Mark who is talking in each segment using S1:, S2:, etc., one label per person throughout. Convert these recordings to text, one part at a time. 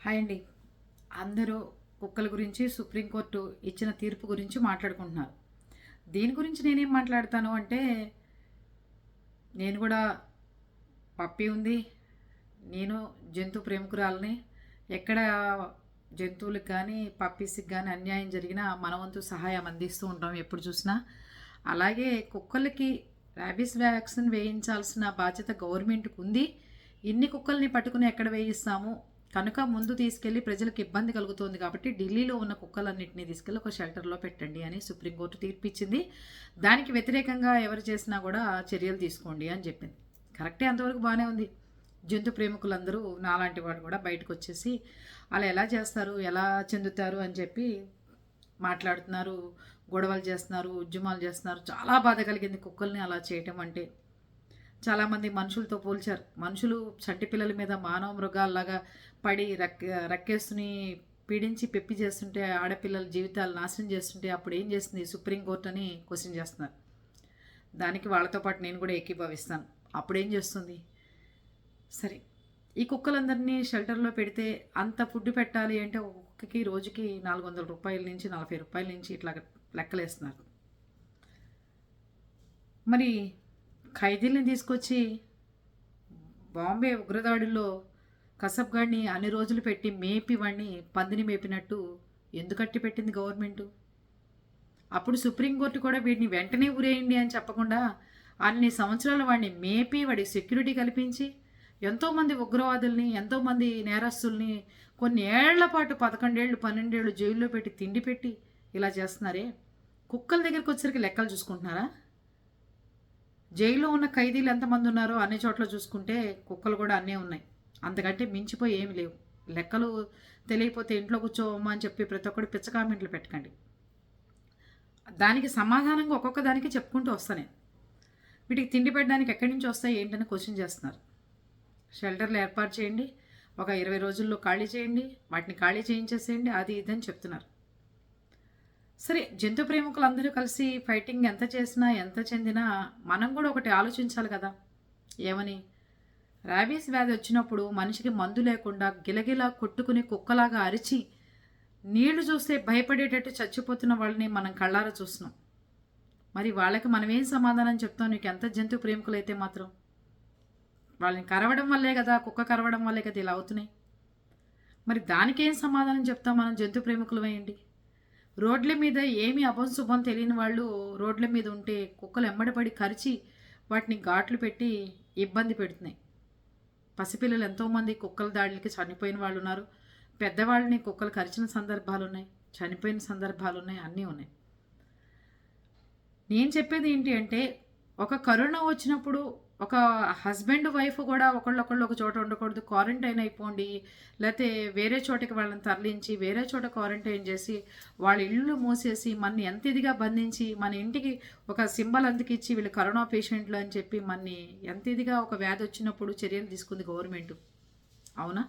S1: Hi అండి. అందరూ కుక్కల గురించి సుప్రీంకోర్టు ఇచ్చిన తీర్పు గురించి మాట్లాడుకుంటున్నారు. దీని గురించి నేనేం మాట్లాడతాను అంటే నేను కూడా పప్పి ఉంది. నేను జంతు ప్రేమికురాలని. ఎక్కడ జంతువులకు కానీ పప్పీస్కి కానీ అన్యాయం జరిగినా మన వంతు సహాయం అందిస్తూ ఉంటాం ఎప్పుడు చూసినా. అలాగే కుక్కలకి ర్యాబీస్ వ్యాక్సిన్ వేయించాల్సిన బాధ్యత గవర్నమెంట్కి ఉంది ఇన్ని కుక్కల్ని పట్టుకుని ఎక్కడ వేయిస్తాము? కనుక ముందు తీసుకెళ్ళి ప్రజలకు ఇబ్బంది కలుగుతోంది కాబట్టి ఢిల్లీలో ఉన్న కుక్కలన్నింటినీ తీసుకెళ్ళి ఒక షెల్టర్లో పెట్టండి అని సుప్రీంకోర్టు తీర్పిచ్చింది. దానికి వ్యతిరేకంగా ఎవరు చేసినా కూడా చర్యలు తీసుకోండి అని చెప్పింది. కరెక్టే అంతవరకు బాగానే ఉంది. జంతు ప్రేమికులందరూ నాలాంటి వాళ్ళు కూడా బయటకు వచ్చేసి అలా ఎలా చేస్తారు ఎలా చెందుతారు అని చెప్పి మాట్లాడుతున్నారు గొడవలు చేస్తున్నారు ఉద్యమాలు చేస్తున్నారు. చాలా బాధ కలిగింది కుక్కల్ని అలా చేయటం అంటే. చాలామంది మనుషులతో పోల్చారు. మనుషులు చట్టి పిల్లల మీద మానవ మృగాల్లాగా పడి రక్ రక్కేస్తుని పీడించి పెప్పి చేస్తుంటే ఆడపిల్లల జీవితాలు నాశనం చేస్తుంటే అప్పుడు ఏం చేస్తుంది సుప్రీంకోర్టు అని క్వశ్చన్ చేస్తున్నారు. దానికి వాళ్ళతో పాటు నేను కూడా ఏకీభవిస్తాను. అప్పుడు ఏం చేస్తుంది? సరే ఈ కుక్కలందరినీ షెల్టర్లో పెడితే అంత ఫుడ్ పెట్టాలి అంటే ఒక కుక్కకి రోజుకి నాలుగు వందల రూపాయల నుంచి నలభై రూపాయల నుంచి ఇట్లా లెక్కలేస్తున్నారు. మరి ఖైదీల్ని తీసుకొచ్చి బాంబే ఉగ్రదాడుల్లో కసబ్గాడిని అన్ని రోజులు పెట్టి మేపి వాడిని పందిని మేపినట్టు ఎందుకట్టి పెట్టింది గవర్నమెంట్? అప్పుడు సుప్రీంకోర్టు కూడా వీడిని వెంటనే ఊరేయండి అని చెప్పకుండా అన్ని సంవత్సరాల వాడిని మేపి వాడికి సెక్యూరిటీ కల్పించి ఎంతోమంది ఉగ్రవాదుల్ని ఎంతోమంది నేరస్తుల్ని కొన్ని ఏళ్ళ పాటు పదకొండేళ్ళు పన్నెండేళ్ళు జైల్లో పెట్టి తిండి పెట్టి ఇలా చేస్తున్నారే? కుక్కల దగ్గరికి వచ్చరికి లెక్కలు చూసుకుంటున్నారా? జైల్లో ఉన్న ఖైదీలు ఎంతమంది ఉన్నారో అన్ని చోట్ల చూసుకుంటే కుక్కలు కూడా అన్నీ ఉన్నాయి. అంతకంటే మించిపోయి ఏమి లేవు. లెక్కలు తెలియకపోతే ఇంట్లో కూర్చోవమ్మా అని చెప్పి ప్రతి ఒక్కటి పిచ్చ కామెంట్లు పెట్టకండి. దానికి సమాధానంగా ఒక్కొక్క దానికి చెప్పుకుంటూ వస్తాను నేను. వీటికి తిండి పెట్టడానికి ఎక్కడి నుంచి వస్తాయి ఏంటని క్వశ్చన్ చేస్తున్నారు. షెల్టర్లు ఏర్పాటు చేయండి. ఒక ఇరవై రోజుల్లో ఖాళీ చేయండి. వాటిని ఖాళీ చేయించేసేయండి. అది ఇదని చెప్తున్నారు. సరే జంతు ప్రేమికులందరూ కలిసి ఫైటింగ్ ఎంత చేసినా ఎంత చెందినా మనం కూడా ఒకటి ఆలోచించాలి కదా. ఏమని? ర్యాబీస్ వ్యాధి వచ్చినప్పుడు మనిషికి మందు లేకుండా గిలగిలా కొట్టుకుని కుక్కలాగా అరిచి నీళ్ళు చూస్తే భయపడేటట్టు చచ్చిపోతున్న వాళ్ళని మనం కళ్ళారా చూస్తున్నాం. మరి వాళ్ళకి మనం ఏం సమాధానం చెప్తాం? నీకు ఎంత జంతు ప్రేమికులైతే మాత్రం? వాళ్ళని కరవడం వల్లే కదా కుక్క కరవడం వల్లే కదా ఇలా అవుతున్నాయి. మరి దానికేం సమాధానం చెప్తాం మనం జంతు ప్రేమికులు వేయండి రోడ్ల మీద ఏమి అపంశుభం తెలియని వాళ్ళు రోడ్ల మీద ఉంటే కుక్కలు ఎమ్మడిపడి కరిచి వాటిని ఘాట్లు పెట్టి ఇబ్బంది పెడుతున్నాయి. పసిపిల్లలు ఎంతోమంది కుక్కల దాడులకి చనిపోయిన వాళ్ళు ఉన్నారు పెద్దవాళ్ళని కుక్కలు కరిచిన సందర్భాలు ఉన్నాయి చనిపోయిన సందర్భాలు ఉన్నాయి అన్నీ ఉన్నాయి. నేను చెప్పేది ఏంటి అంటే ఒక కరోనా వచ్చినప్పుడు ఒక హస్బెండ్ వైఫ్ కూడా ఒకళ్ళొకళ్ళు ఒక చోట ఉండకూడదు. క్వారంటైన్ అయిపోండి. లేకపోతే వేరే చోటకి వాళ్ళని తరలించి వేరే చోట క్వారంటైన్ చేసి వాళ్ళ ఇళ్ళు మూసేసి మన ఎంత ఇదిగా బంధించి మన ఇంటికి ఒక సింబల్ అందుకిచ్చి వీళ్ళు కరోనా పేషెంట్లు అని చెప్పి మన ఎంత ఇదిగా ఒక వ్యాధి వచ్చినప్పుడు చర్యలు తీసుకుంది గవర్నమెంట్. అవునా?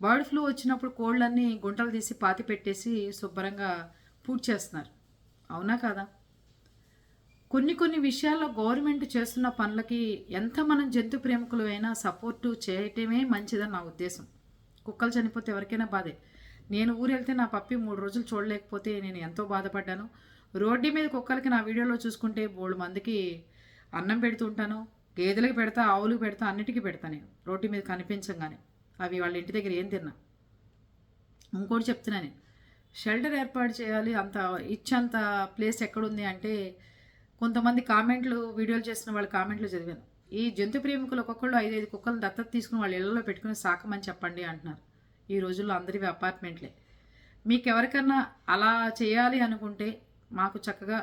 S1: బర్డ్ ఫ్లూ వచ్చినప్పుడు కోళ్ళన్నీ గుంటలు తీసి పాతి పెట్టేసి శుభ్రంగా పూర్తి చేస్తున్నారు అవునా కాదా? కొన్ని కొన్ని విషయాల్లో గవర్నమెంట్ చేస్తున్న పనులకి ఎంత మనం జంతు ప్రేమికులు అయినా సపోర్టు చేయటమే మంచిదని నా ఉద్దేశం. కుక్కలు చనిపోతే ఎవరికైనా బాధే. నేను ఊరు వెళ్తే నా పప్పి మూడు రోజులు చూడలేకపోతే నేను ఎంతో బాధపడ్డాను. రోడ్డు మీద కుక్కలకి నా వీడియోలో చూసుకుంటే మూడు మందికి అన్నం పెడుతుంటాను గేదెలకు పెడతా ఆవులకు పెడతా అన్నిటికీ పెడతా నేను. రోడ్డు మీద కనిపించంగానే. అవి వాళ్ళ ఇంటి దగ్గర ఏం తిన్నా? ఇంకోటి చెప్తున్నాను షెల్టర్ ఏర్పాటు చేయాలి అంత ఇచ్చంత ప్లేస్ ఎక్కడుంది అంటే కొంతమంది కామెంట్లు వీడియోలు చేసిన వాళ్ళ కామెంట్లు చదివాను. ఈ జంతు ప్రేమికులు ఒక్కొక్కళ్ళు ఐదైదు కుక్కలు దత్తత తీసుకుని వాళ్ళ ఇళ్ళలో పెట్టుకుని సాకమని చెప్పండి అంటున్నారు. ఈ రోజుల్లో అందరివి అపార్ట్మెంట్లే. మీకు ఎవరికన్నా అలా చేయాలి అనుకుంటే మాకు చక్కగా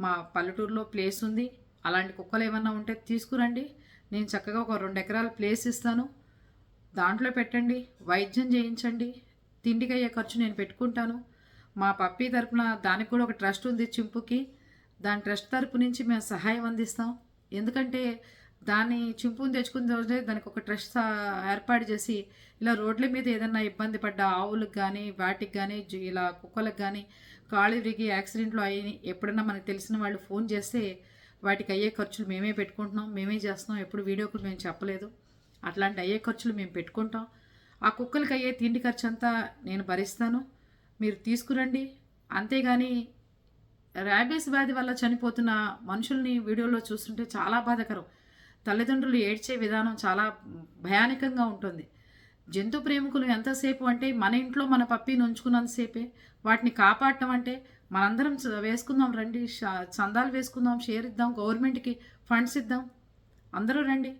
S1: మా పల్లెటూరులో ప్లేస్ ఉంది. అలాంటి కుక్కలు ఏమన్నా ఉంటే తీసుకురండి. నేను చక్కగా ఒక రెండు ఎకరాల ప్లేస్ ఇస్తాను. దాంట్లో పెట్టండి. వైద్యం చేయించండి. తిండికి అయ్యే ఖర్చు నేను పెట్టుకుంటాను. మా పప్పీ తరపున దానికి కూడా ఒక ట్రస్ట్ ఉంది చింపుకి. దాని ట్రస్ట్ తరపు నుంచి మేము సహాయం అందిస్తాం. ఎందుకంటే దాన్ని చింపుని తెచ్చుకున్న రోజే దానికి ఒక ట్రస్ట్ ఏర్పాటు చేసి ఇలా రోడ్ల మీద ఏదైనా ఇబ్బంది పడ్డ ఆవులకు కానీ వాటికి కానీ ఇలా కుక్కలకు కానీ కాళ్ళు విరిగి యాక్సిడెంట్లు అయ్యి ఎప్పుడన్నా మనకు తెలిసిన వాళ్ళు ఫోన్ చేస్తే వాటికి అయ్యే ఖర్చులు మేమే పెట్టుకుంటున్నాం. మేమే చేస్తున్నాం. ఎప్పుడు వీడియోకు మేము చెప్పలేదు. అట్లాంటి అయ్యే ఖర్చులు మేము పెట్టుకుంటాం. ఆ కుక్కలకి అయ్యే తిండి ఖర్చు అంతా నేను భరిస్తాను. మీరు తీసుకురండి. అంతేగాని ర్యాబీస్ వ్యాధి వల్ల చనిపోతున్న మనుషుల్ని వీడియోలో చూస్తుంటే చాలా బాధాకరం. తల్లిదండ్రులు ఏడ్చే విధానం చాలా భయానకంగా ఉంటుంది. జంతు ప్రేమికులు ఎంతసేపు అంటే మన ఇంట్లో మన పప్పిని ఉంచుకున్నంతసేపే వాటిని కాపాడటం అంటే మనందరం వేసుకుందాం రండి చందాలు వేసుకుందాం షేర్ ఇద్దాం గవర్నమెంట్కి ఫండ్స్ ఇద్దాం. అందరూ రండి.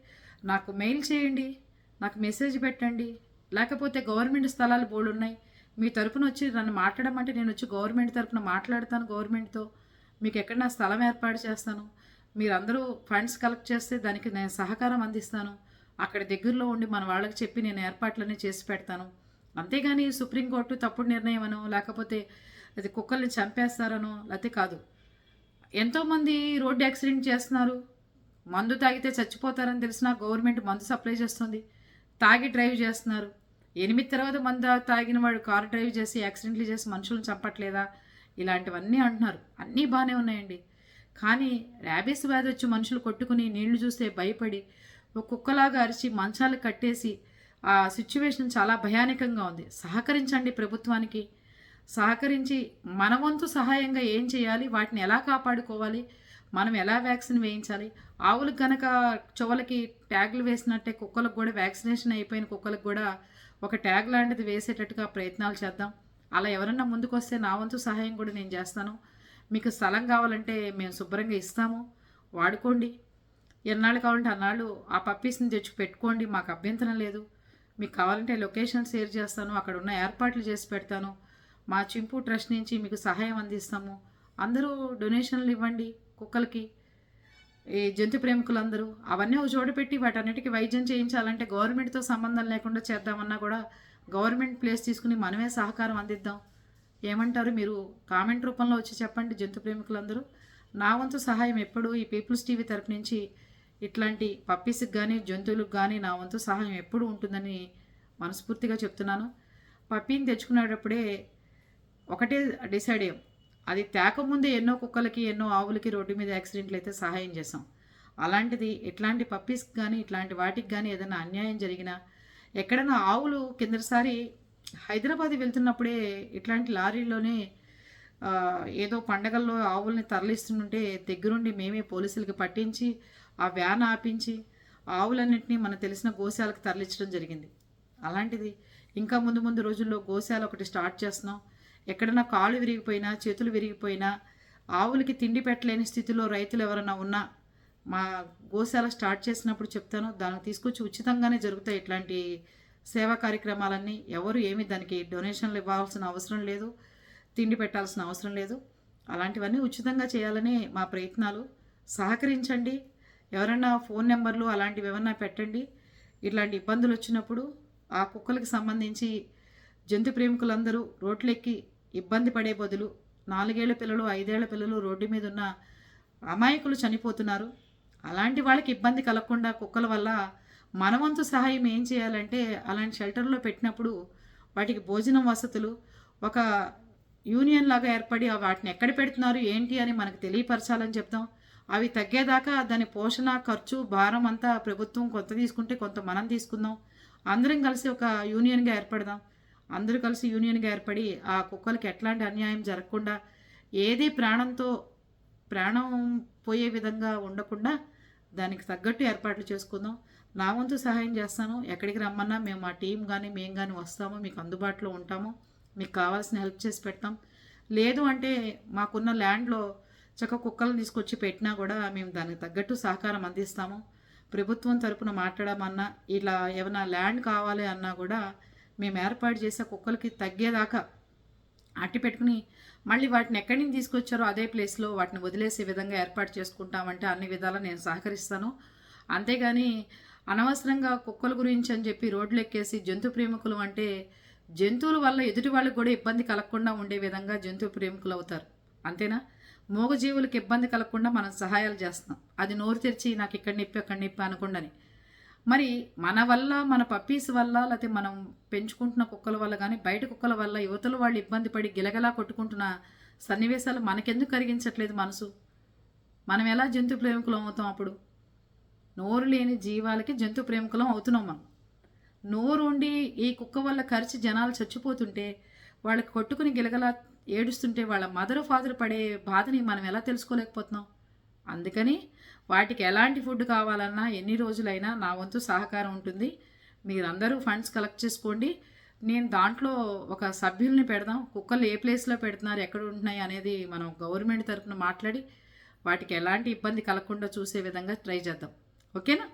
S1: నాకు మెయిల్ చేయండి. నాకు మెసేజ్ పెట్టండి. లేకపోతే గవర్నమెంట్ స్థలాలు బోర్డు ఉన్నాయి మీ తరపున వచ్చి నన్ను మాట్లాడమంటే నేను వచ్చి గవర్నమెంట్ తరపున మాట్లాడతాను గవర్నమెంట్తో. మీకు ఎక్కడ నా స్థలం ఏర్పాటు చేస్తాను? మీరందరూ ఫండ్స్ కలెక్ట్ చేస్తే దానికి నేను సహకారం అందిస్తాను. అక్కడ దగ్గరలో ఉండి మన వాళ్ళకి చెప్పి నేను ఏర్పాట్లన్నీ చేసి పెడతాను. అంతేగాని సుప్రీంకోర్టు తప్పుడు నిర్ణయం అనో లేకపోతే అది కుక్కల్ని చంపేస్తారనో లేకపోతే కాదు. ఎంతోమంది రోడ్డు యాక్సిడెంట్ చేస్తున్నారు. మందు తాగితే చచ్చిపోతారని తెలిసినా గవర్నమెంట్ మందు సప్లై చేస్తుంది. తాగి డ్రైవ్ చేస్తున్నారు. ఎనిమిది తర్వాత మంద తాగిన వాడు కారు డ్రైవ్ చేసి యాక్సిడెంట్లు చేసి మనుషులను చంపట్లేదా? ఇలాంటివన్నీ అంటున్నారు. అన్నీ బాగానే ఉన్నాయండి. కానీ ర్యాబీస్ వ్యాధి వచ్చి మనుషులు కొట్టుకుని నీళ్ళు చూస్తే భయపడి ఒక కుక్కలాగా అరిచి మంచాలు కట్టేసి ఆ సిచ్యువేషన్ చాలా భయానకంగా ఉంది. సహకరించండి ప్రభుత్వానికి. సహకరించి మన వంతు సహాయంగా ఏం చేయాలి? వాటిని ఎలా కాపాడుకోవాలి? మనం ఎలా వ్యాక్సిన్ వేయించాలి? ఆవులకు గనక చెవులకి ట్యాగ్లు వేసినట్టే కుక్కలకు కూడా వ్యాక్సినేషన్ అయిపోయిన కుక్కలకు కూడా ఒక ట్యాగ్ లాంటిది వేసేటట్టుగా ప్రయత్నాలు చేద్దాం. అలా ఎవరన్నా ముందుకొస్తే నా వంతు సహాయం కూడా నేను చేస్తాను. మీకు స్థలం కావాలంటే మేము శుభ్రంగా ఇస్తాము. వాడుకోండి. ఎన్నాళ్ళు కావాలంటే అన్నాళ్ళు ఆ పప్పీస్ని తెచ్చి పెట్టుకోండి. మాకు అభ్యంతరం లేదు. మీకు కావాలంటే లొకేషన్ షేర్ చేస్తాను. అక్కడ ఉన్న ఏర్పాట్లు చేసి పెడతాను. మా చింపు ట్రస్ట్ నుంచి మీకు సహాయం అందిస్తాము. అందరూ డొనేషన్లు ఇవ్వండి కుక్కలకి. ఈ జంతు ప్రేమికులందరూ అవన్నీ ఒక చోట పెట్టి వాటన్నిటికీ వైద్యం చేయించాలంటే గవర్నమెంట్తో సంబంధం లేకుండా చేద్దామన్నా కూడా గవర్నమెంట్ ప్లేస్ తీసుకుని మనమే సహకారం అందిద్దాం. ఏమంటారు మీరు? కామెంట్ రూపంలో వచ్చి చెప్పండి జంతు ప్రేమికులందరూ. నా వంతు సహాయం ఎప్పుడు ఈ పీపుల్స్ టీవీ తరపు నుంచి ఇట్లాంటి పప్పీస్కి కానీ జంతువులకు కానీ నా వంతు సహాయం ఎప్పుడు ఉంటుందని మనస్ఫూర్తిగా చెప్తున్నాను. పప్పీని తెచ్చుకునేటప్పుడే ఒకటే డిసైడ్ అయ్యాం. అది తేకముందే ఎన్నో కుక్కలకి ఎన్నో ఆవులకి రోడ్డు మీద యాక్సిడెంట్లు అయితే సహాయం చేసాం అలాంటిది ఇట్లాంటి పప్పీస్కి కానీ ఇట్లాంటి వాటికి కానీ ఏదైనా అన్యాయం జరిగినా ఎక్కడైనా ఆవులు కిందసారి హైదరాబాద్ వెళ్తున్నప్పుడే ఇట్లాంటి లారీలోనే ఏదో పండగల్లో ఆవుల్ని తరలిస్తుంటే దగ్గరుండి మేమే పోలీసులకి పట్టించి ఆ వ్యాన్ ఆపించి ఆవులన్నింటినీ మనకు తెలిసిన గోశాలకు తరలించడం జరిగింది. అలాంటిది ఇంకా ముందు ముందు రోజుల్లో గోశాల ఒకటి స్టార్ట్ చేస్తున్నాం. ఎక్కడైనా కాళ్ళు విరిగిపోయినా చేతులు విరిగిపోయినా ఆవులకి తిండి పెట్టలేని స్థితిలో రైతులు ఎవరైనా ఉన్నా మా గోశాల స్టార్ట్ చేసినప్పుడు చెప్తాను దానికి తీసుకొచ్చి ఉచితంగానే జరుగుతాయి ఇట్లాంటి సేవా కార్యక్రమాలన్నీ. ఎవరు ఏమి దానికి డొనేషన్లు ఇవ్వాల్సిన అవసరం లేదు తిండి పెట్టాల్సిన అవసరం లేదు. అలాంటివన్నీ ఉచితంగా చేయాలని మా ప్రయత్నాలు. సహకరించండి. ఎవరైనా ఫోన్ నెంబర్లు అలాంటివి ఏమన్నా పెట్టండి. ఇట్లాంటి ఇబ్బందులు వచ్చినప్పుడు ఆ కుక్కలకి సంబంధించి జంతు ప్రేమికులందరూ రోడ్లెక్కి ఇబ్బంది పడే బదులు నాలుగేళ్ళ పిల్లలు ఐదేళ్ళ పిల్లలు రోడ్డు మీద ఉన్న అమాయకులు చనిపోతున్నారు. అలాంటి వాళ్ళకి ఇబ్బంది కలగకుండా కుక్కల వల్ల మనవంతు సహాయం ఏం చేయాలంటే అలాంటి షెల్టర్లో పెట్టినప్పుడు వాటికి భోజనం వసతులు ఒక యూనియన్ లాగా ఏర్పడి వాటిని ఎక్కడ పెడుతున్నారు ఏంటి అని మనకు తెలియపరచాలని చెప్తాం అవి తగ్గేదాకా దాని పోషణ ఖర్చు భారం అంతా ప్రభుత్వం కొంత తీసుకుంటే కొంత మనం తీసుకుందాం. అందరం కలిసి ఒక యూనియన్గా ఏర్పడదాం. అందరూ కలిసి యూనియన్గా ఏర్పడి ఆ కుక్కలకి ఎట్లాంటి అన్యాయం జరగకుండా ఏది ప్రాణంతో ప్రాణం పోయే విధంగా ఉండకుండా దానికి తగ్గట్టు ఏర్పాట్లు చేసుకుందాం. నా వంతు సహాయం చేస్తాను. ఎక్కడికి రమ్మన్నా మేము మా టీం కానీ మేము కానీ వస్తాము మీకు అందుబాటులో ఉంటాము మీకు కావాల్సిన హెల్ప్ చేసి పెడతాం. లేదు అంటే మాకున్న ల్యాండ్లో చక్క కుక్కలను తీసుకొచ్చి పెట్టినా కూడా మేము దానికి తగ్గట్టు సహకారం అందిస్తాము. ప్రభుత్వం తరపున మాట్లాడమన్నా ఇలా ఏమైనా ల్యాండ్ కావాలి అన్నా కూడా మేము ఏర్పాటు చేసే కుక్కలకి తగ్గేదాకా అట్టి పెట్టుకుని మళ్ళీ వాటిని ఎక్కడి నుంచి తీసుకొచ్చారో అదే ప్లేస్లో వాటిని వదిలేసే విధంగా ఏర్పాటు చేసుకుంటామంటే అన్ని విధాలా నేను సహకరిస్తాను. అంతేగాని అనవసరంగా కుక్కల గురించి అని చెప్పి రోడ్లు ఎక్కేసి జంతు ప్రేమికులు అంటే జంతువుల వల్ల ఎదుటి వాళ్ళకి కూడా ఇబ్బంది కలగకుండా ఉండే విధంగా జంతు ప్రేమికులు అవుతారు. అంతేనా? మూగజీవులకు ఇబ్బంది కలగకుండా మనం సహాయాలు చేస్తున్నాం. అది నోరు తెరిచి నాకు ఇక్కడ నొప్పి అక్కడ నొప్పి అనుకుండని. మరి మన వల్ల మన పప్పీస్ వల్ల లేకపోతే మనం పెంచుకుంటున్న కుక్కల వల్ల కానీ బయట కుక్కల వల్ల యువతలు వాళ్ళు ఇబ్బంది పడి గిలగలా కొట్టుకుంటున్న సన్నివేశాలు మనకెందుకు కరిగించట్లేదు మనసు? మనం ఎలా జంతు ప్రేమికులం అవుతాం అప్పుడు? నోరు లేని జీవాలకి జంతు ప్రేమికులం అవుతున్నాం మనం. నోరుండి ఈ కుక్క వల్ల కరిచి జనాలు చచ్చిపోతుంటే వాళ్ళకి కొట్టుకుని గిలగలా ఏడుస్తుంటే వాళ్ళ మదర్ ఫాదర్ పడే బాధని మనం ఎలా తెలుసుకోలేకపోతున్నాం? అందుకని వాటికి ఎలాంటి ఫుడ్ కావాలన్నా ఎన్ని రోజులైనా నా వంతు సహకారం ఉంటుంది. మీరందరూ ఫండ్స్ కలెక్ట్ చేసుకోండి. నేను దాంట్లో ఒక సభ్యుల్ని పెడదాం. కుక్కలు ఏ ప్లేస్లో పెడుతున్నారు ఎక్కడ ఉంటున్నాయి అనేది మనం గవర్నమెంట్ తరఫున మాట్లాడి వాటికి ఎలాంటి ఇబ్బంది కలగకుండా చూసే విధంగా ట్రై చేద్దాం. ఓకేనా?